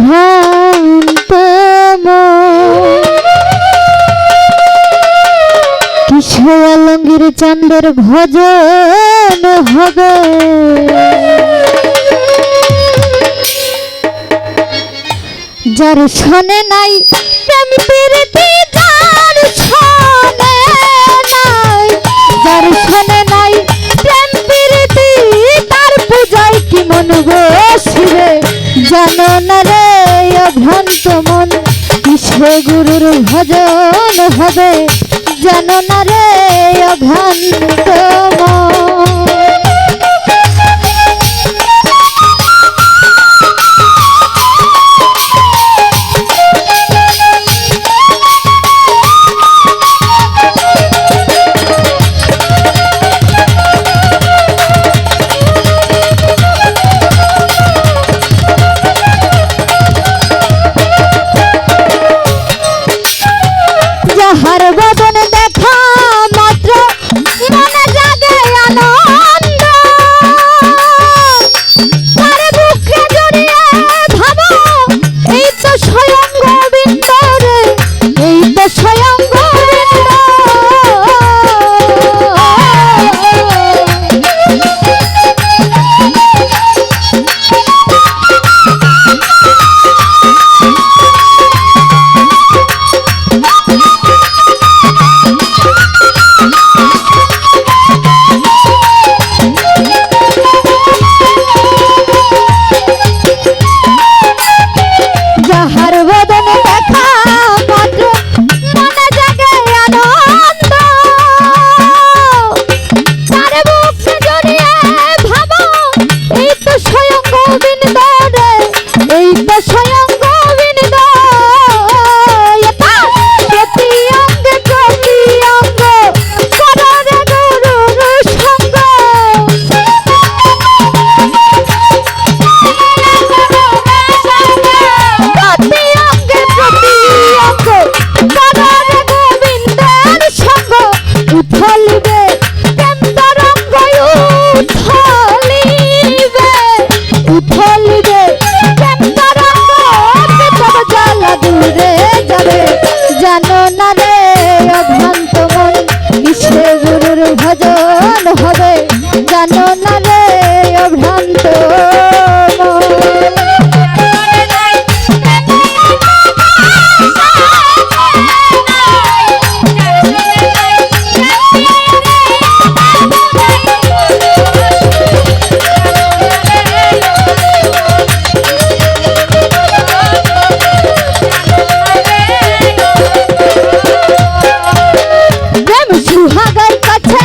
ভ্রান্ত কিশো আলঙ্গীর চন্দ্রের ভজন হবে যার শোনে নাই আমি পেরে গুরুর ভজন হবে। জানো না রে অভানিত Música জানো না রে অভ্রান্ত সুহাগের কাছে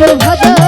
ভাজা